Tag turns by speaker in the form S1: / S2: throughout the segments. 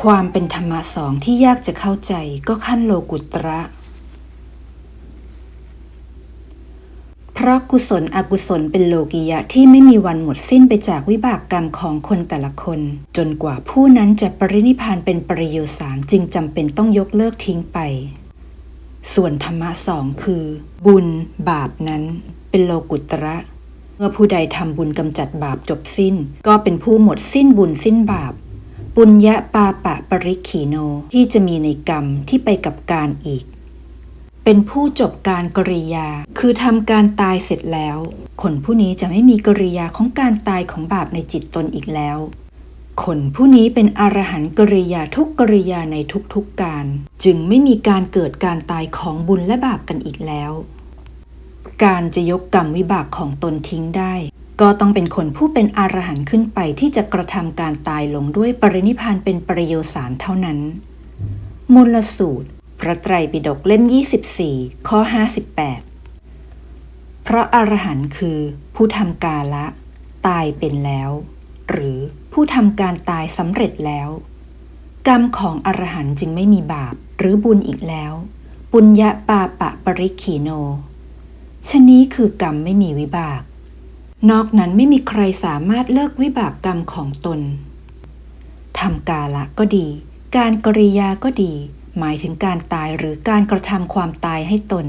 S1: ความเป็นธรรมะสองที่ยากจะเข้าใจก็ขั้นโลกุตระ เพราะกุศลอกุศลเป็นโลกิยะที่ไม่มีวันหมดสิ้นไปจากวิบากกรรมของคนแต่ละคน จนกว่าผู้นั้นจะปรินิพานเป็นปริโยสารจึงจำเป็นต้องยกเลิกทิ้งไป ส่วนธรรมะสองคือ บุญ บาปนั้น เป็นโลกุตระเมื่อผู้ใดทำบุญกำจัดบาปจบสิ้น ก็เป็นผู้หมดสิ้นบุญสิ้นบาป ปุญญาปาปะปริขีโนที่จะมีในกรรมที่ไปกับการอีก เป็นผู้จบการกริยา คือทำการตายเสร็จแล้ว คนผู้นี้จะไม่มีกริยาของการตายของบาปในจิตตนอีกแล้ว คนผู้นี้เป็นอรหันต์กริยาทุกกริยาในทุกๆการ จึงไม่มีการเกิดการตายของบุญและบาปกันอีกแล้ว การจะยกกรรมวิบากของตนทิ้งได้ ก็ต้องเป็นคนผู้เป็นอรหันต์ขึ้นไปที่จะกระทำการตายลงด้วยปรินิพานเป็นประโยสารเท่านั้น มูลสูตร พระไตรปิฎกเล่ม 24 ข้อ 58เพราะอรหันต์คือ ผู้ทำกาละ ตายเป็นแล้ว หรือผู้ทำการตายสำเร็จแล้ว กรรมของอรหันต์จึงไม่มีบาปหรือบุญอีกแล้ว ปุญญาปาปะปริขีโนชนี้คือกรรมไม่มีวิบาก นอกนั้นไม่มีใครสามารถเลิกวิบากกรรมของตนทำกาละก็ดี การกริยาก็ดี หมายถึงการตายหรือการกระทำความตายให้ตน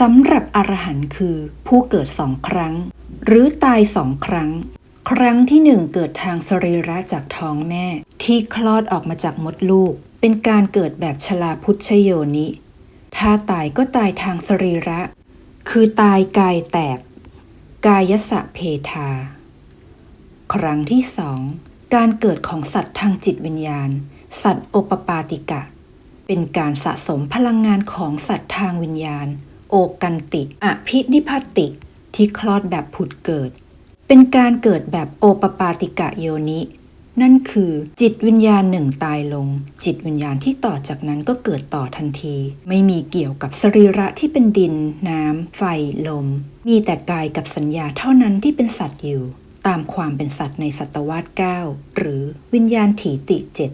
S1: สำหรับอรหันต์คือผู้เกิดสองครั้ง หรือตายสองครั้ง ครั้งที่หนึ่งเกิดทางสรีระจากท้องแม่ ที่คลอดออกมาจากมดลูก เป็นการเกิดแบบชลาพุทธโยนิ ถ้าตายก็ตายทางสรีระ คือตายกายแตก กายสะเพทา ครั้งที่สองการเกิดของสัตว์ทางจิตวิญญาณ สัตว์โอปปาติกะ เป็นการสะสมพลังงานของสัตว์ทางวิญญาณ โอกันติ อภินิพัตติที่คลอดแบบผุดเกิด เป็นการเกิดแบบโอปปาติกะโยนิ นั่นคือจิตวิญญาณหนึ่งตายลง จิตวิญญาณที่ต่อจากนั้นก็เกิดต่อทันที ไม่มีเกี่ยวกับสรีระที่เป็นดิน น้ำ ไฟ ลม มีแต่กายกับสัญญาเท่านั้นที่เป็นสัตว์อยู่ ตามความเป็นสัตว์ในสัตวรรษ 9 หรือวิญญาณถีติเจ็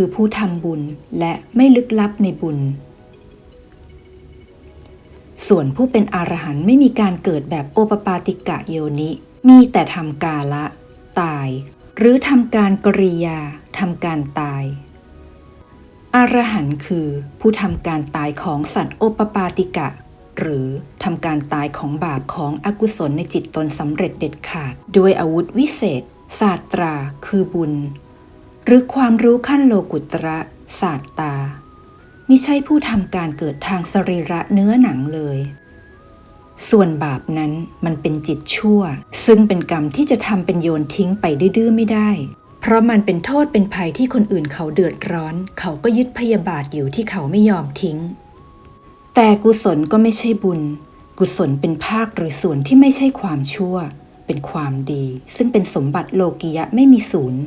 S1: คือผู้ทำบุญและไม่ลึกลับในบุญ ส่วนผู้เป็นอรหันต์ไม่มีการเกิดแบบโอปปาติกะโยนิ มีแต่ทำกาละ ตาย หรือทำการกริยาทำการตาย อรหันต์คือผู้ทำการตายของสัตว์โอปปาติกะ หรือทำการตายของบาปของอกุศลในจิตตนสำเร็จเด็ดขาด ด้วยอาวุธวิเศษศาสตราคือบุญ หรือความรู้ขั้นโลกุตระศาสตามิใช่ผู้ทำการเกิดทางสรีระเนื้อหนังเลย ส่วนบาปนั้นมันเป็นจิตชั่ว ซึ่งเป็นกรรมที่จะทำเป็นโยนทิ้งไปดื้อไม่ได้ เพราะมันเป็นโทษเป็นภัยที่คนอื่นเขาเดือดร้อน เขาก็ยึดพยาบาทอยู่ที่เขาไม่ยอมทิ้ง แต่กุศลก็ไม่ใช่บุญ กุศลเป็นภาคหรือส่วนที่ไม่ใช่ความชั่ว เป็นความดี ซึ่งเป็นสมบัติโลกิยะไม่มีศูนย์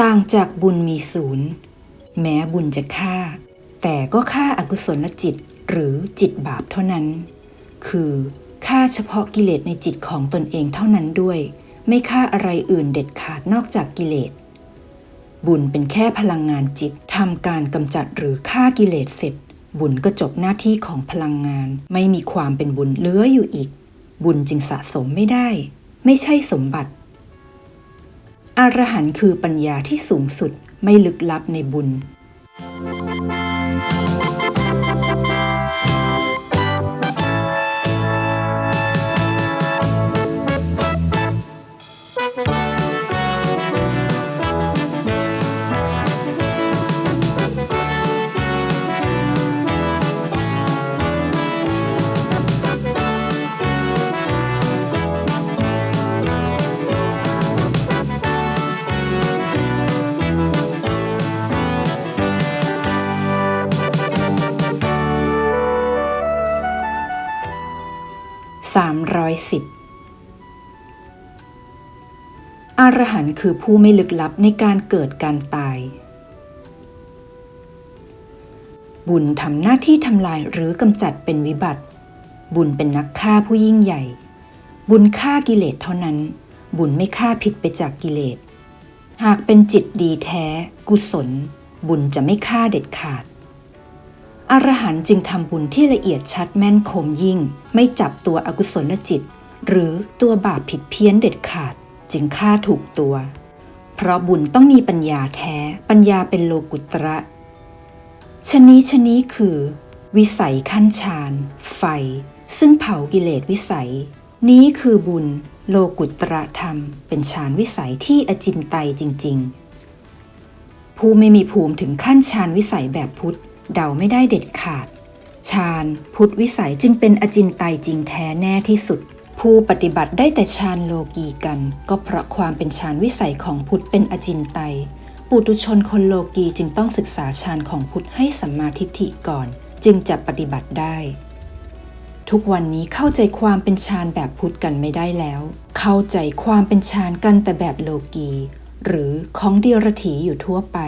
S1: ต่างจากบุญมีศูนย์ แม้บุญจะฆ่า แต่ก็ฆ่าอากุศลจิตหรือจิตบาปเท่านั้น คือฆ่าเฉพาะกิเลสในจิตของตนเองเท่านั้นด้วย ไม่ฆ่าอะไรอื่นเด็ดขาดนอกจากกิเลส บุญเป็นแค่พลังงานจิตทำการกำจัดหรือฆ่ากิเลสเสร็จ บุญก็จบหน้าที่ของพลังงาน ไม่มีความเป็นบุญเลื้ออยู่อีก บุญจึงสะสมไม่ได้ ไม่ใช่สมบัติ อรหันต์คือปัญญาที่สูงสุดไม่ลึกลับในบุญ อรหันต์คือผู้ไม่ลึกลับในการเกิดการตาย บุญทำหน้าที่ทำลายหรือกำจัดเป็นวิบัติ บุญเป็นนักฆ่าผู้ยิ่งใหญ่ บุญฆ่ากิเลสเท่านั้น บุญไม่ฆ่าผิดไปจากกิเลส หากเป็นจิตดีแท้ กุศล บุญจะไม่ฆ่าเด็ดขาด อรหันต์จึงทำบุญที่ละเอียดชัดแม่นคมยิ่ง ไม่จับตัวอกุศลจิต หรือตัวบาปผิดเพี้ยนเด็ดขาด จึงฆ่าถูกตัว เพราะบุญต้องมีปัญญาแท้ ปัญญาเป็นโลกุตระชนี้ชนี้คือ วิสัยขั้นฌานไฟ ซึ่งเผากิเลสวิสัย นี้คือบุญ โลกุตระธรรม เป็นฌานวิสัยที่อจินไตยจริง ๆ ผู้ไม่มีภูมิถึงขั้นฌานวิสัยแบบพุทธ เดาไม่ได้เด็ดขาด ฌานพุทธวิสัยจึงเป็นอจินไตยจริงแท้แน่ที่สุด ผู้ปฏิบัติได้แต่ฌานโลกีกัน ก็เพราะความเป็นฌานวิสัยของพุทธเป็นอจินไตยปุตุชนคนโลกีจึงต้องศึกษาฌานของพุทธให้สัมมาทิฏฐิก่อน จึงจะปฏิบัติได้ ทุกวันนี้เข้าใจความเป็นฌานแบบพุทธกันไม่ได้แล้ว เข้าใจความเป็นฌานกันแต่แบบโลกี หรือของเดียรถีอยู่ทั่วไป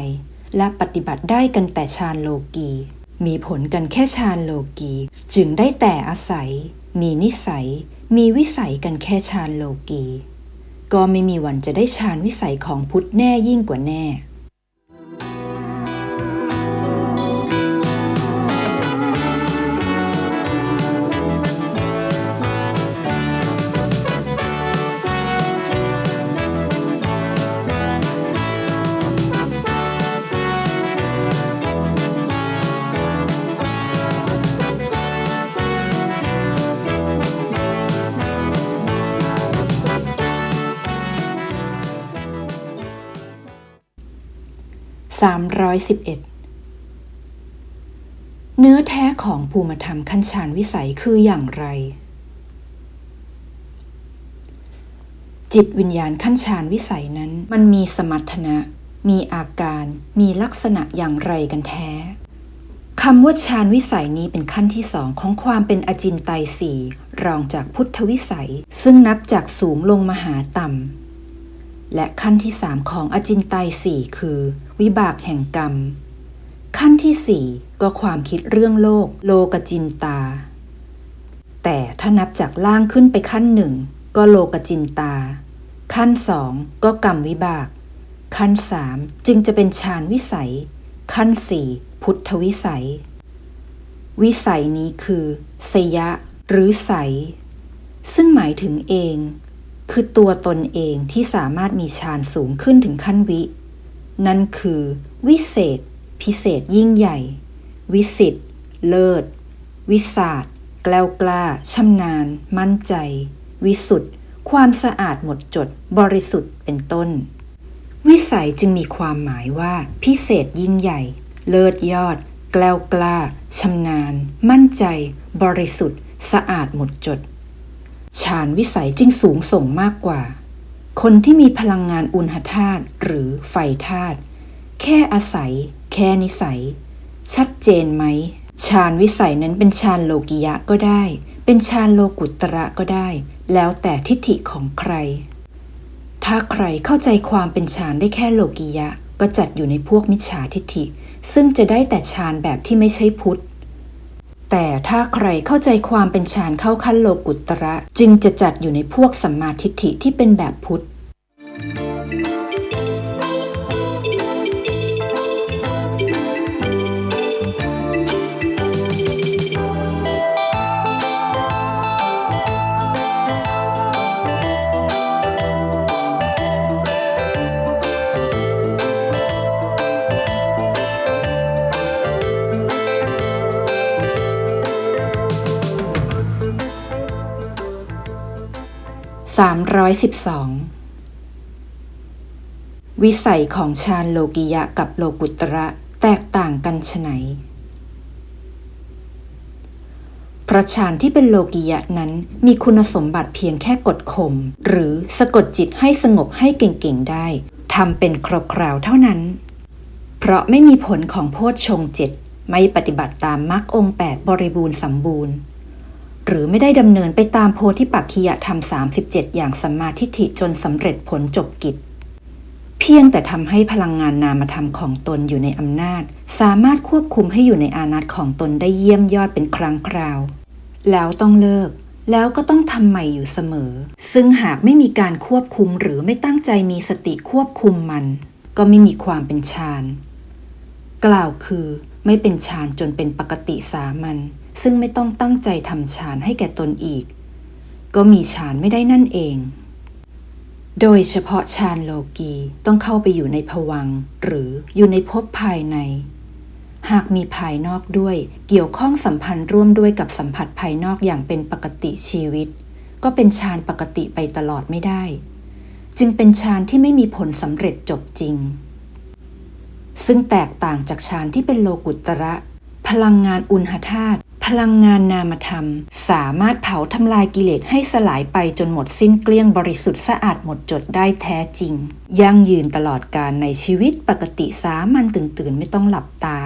S1: และปฏิบัติได้กันแต่ฌานโลกี มีผลกันแค่ฌานโลกี จึงได้แต่อาศัย มีนิสัย มีวิสัยกันแค่ฌานโลกี ก็ไม่มีวันจะได้ฌานวิสัยของพุทธแน่ยิ่งกว่าแน่ 311 เนื้อแท้ของภูมิธรรมขั้นฌานวิสัยคืออย่างไร จิตวิญญาณขั้นฌานวิสัยนั้น มันมีสมรรถนะ มีอาการ มีลักษณะอย่างไรกันแท้คำว่าฌานวิสัยนี้เป็นขั้นที่สองของความเป็นอจินไตยสี่รองจากพุทธวิสัย ซึ่งนับจากสูงลงมาหาต่ำและขั้นที่สามของอจินไตยสี่คือ วิบากแห่งกรรม ขั้นที่สี่ก็ความคิดเรื่องโลก โลกจินตา แต่ถ้านับจากล่างขึ้นไปขั้นหนึ่งก็โลกจินตา ขั้นสองก็กรรมวิบาก ขั้นสามจึงจะเป็นฌานวิสัย ขั้นสี่พุทธวิสัย วิสัยนี้คือสยะหรือใส ซึ่งหมายถึงเอง คือตัวตนเองที่สามารถมีฌานสูงขึ้นถึงขั้นวิ นั่นคือ วิเศษ พิเศษยิ่งใหญ่ วิสิตเลิศ วิสาดแกล้วกล้าชำนาญ มั่นใจ วิสุทธ์ความสะอาดหมดจด บริสุทธิ์เป็นต้น วิสัยจึงมีความหมายว่า พิเศษยิ่งใหญ่ เลิศยอด แกล้วกล้าชำนาญ มั่นใจ บริสุทธิ์ สะอาดหมดจดฌานวิสัยจึงสูงส่งมากกว่า คนที่มีพลังงานอุณหธาตุหรือไฟธาตุแค่อาศัย แค่นิสัย ชัดเจนไหมฌานวิสัยนั้นเป็นฌานโลกิยะก็ได้ เป็นฌานโลกุตระก็ได้ แล้วแต่ทิฏฐิของใคร ถ้าใครเข้าใจความเป็นฌานได้แค่โลกิยะ ก็จัดอยู่ในพวกมิจฉาทิฏฐิ ซึ่งจะได้แต่ฌานแบบที่ไม่ใช่พุทธ แต่ถ้าใครเข้าใจความเป็นฌานเข้าขั้นโลกุตระ จึงจะจัดอยู่ในพวกสัมมาทิฏฐิที่เป็นแบบพุทธ 312 วิสัยของฌานโลกิยะกับโลกุตระแตกต่างกันไฉนเพราะฌานที่เป็นโลกิยะนั้นมีคุณสมบัติเพียงแค่กดข่มหรือสะกดจิตให้สงบให้เก่งๆได้ทำเป็นคราวๆเท่านั้น เพราะไม่มีผลของโพชฌงเจ็ดไม่ปฏิบัติตามมรรคองแปดบริบูรณ์สมบูรณ์ หรือไม่ได้ดำเนินไปตามโพธิปักขิยธรรม 37 อย่างสัมมาทิฏฐิจนสำเร็จผลจบกิจ เพียงแต่ทำให้พลังงานนามธรรมของตนอยู่ในอำนาจ สามารถควบคุมให้อยู่ในอานัตของตนได้เยี่ยมยอดเป็นครั้งคราว แล้วต้องเลิก แล้วก็ต้องทำใหม่อยู่เสมอ ซึ่งหากไม่มีการควบคุมหรือไม่ตั้งใจมีสติควบคุมมัน ก็ไม่มีความเป็นฌานกล่าวคือไม่เป็นฌานจนเป็นปกติสามัญ ซึ่งไม่ต้องตั้งใจทำฌานให้แก่ตนอีก ก็มีฌานไม่ได้นั่นเอง โดยเฉพาะฌานโลกีต้องเข้าไปอยู่ในภวังหรืออยู่ในภพภายใน หากมีภายนอกด้วยเกี่ยวข้องสัมพันธ์ร่วมด้วยกับสัมผัสภายนอกอย่างเป็นปกติชีวิต ก็เป็นฌานปกติไปตลอดไม่ได้ จึงเป็นฌานที่ไม่มีผลสำเร็จจบจริง ซึ่งแตกต่างจากฌานที่เป็นโลกุตระพลังงานอุณหธาตุ พลังงานนามธรรม สามารถเผาทำลายกิเลสให้สลายไปจนหมดสิ้นเกลี้ยงบริสุทธิ์สะอาดหมดจดได้แท้จริง ยั่งยืนตลอดการในชีวิตปกติสามัญตื่นตื่นไม่ต้องหลับตา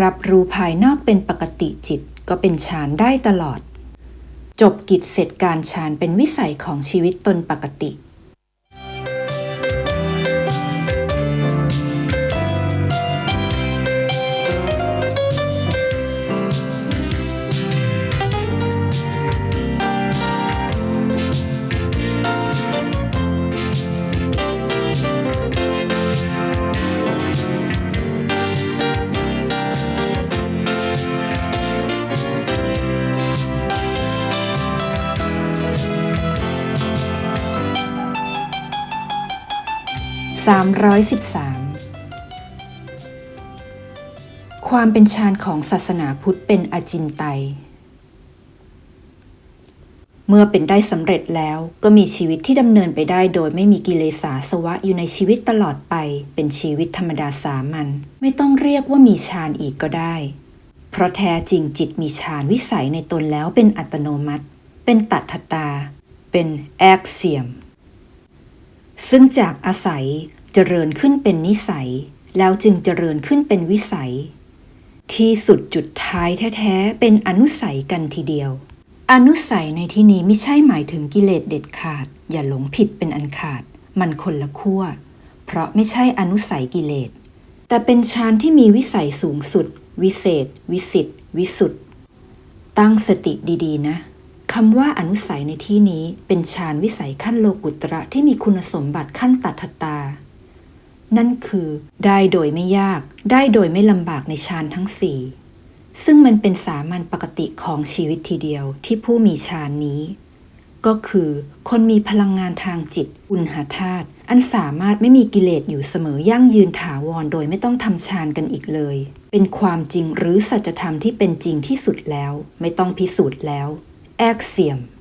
S1: รับรู้ภายนอกเป็นปกติจิตก็เป็นฌานได้ตลอด จบกิจเสร็จการฌานเป็นวิสัยของชีวิตตนปกติ 313 ความเป็นฌานของศาสนาพุทธเป็นอจินไตย เมื่อเป็นได้สำเร็จแล้วก็มีชีวิตที่ดำเนินไปได้โดยไม่มีกิเลสาสวะอยู่ในชีวิตตลอดไป เป็นชีวิตธรรมดาสามัญไม่ต้องเรียกว่ามีฌานอีกก็ได้ เพราะแท้จริงจิตมีฌานวิสัยในตนแล้วเป็นอัตโนมัติ เป็นตัทตา เป็นแอกเซียม ซึ่งจากอาศัยเจริญขึ้นเป็นนิสัย แล้วจึงเจริญขึ้นเป็นวิสัย ที่สุดจุดท้ายแท้ๆ เป็นอนุสัยกันทีเดียว อนุสัยในที่นี้ไม่ใช่หมายถึงกิเลสเด็ดขาด อย่าหลงผิดเป็นอันขาด มันคนละขั้ว เพราะไม่ใช่อนุสัยกิเลส แต่เป็นฌานที่มีวิสัยสูงสุด วิเศษ วิสิทธิวิสุทธ์ตั้งสติดีๆ นะ คำว่าอนุสัยในที่นี้เป็นฌานวิสัยขั้นโลกุตระที่มีคุณสมบัติขั้นตัทตา นั่นคือ ได้โดยไม่ยาก ได้โดยไม่ลำบากในฌานทั้งสี่ซึ่งมันเป็นสามัญปกติของชีวิตทีเดียวที่ผู้มีฌานนี้ ก็คือคนมีพลังงานทางจิตอุณหธาตุอันสามารถไม่มีกิเลสอยู่เสมอยั่งยืนถาวรโดยไม่ต้องทำฌานกันอีกเลย เป็นความจริงหรือสัจธรรมที่เป็นจริงที่สุดแล้ว ไม่ต้องพิสูจน์แล้ว axiom.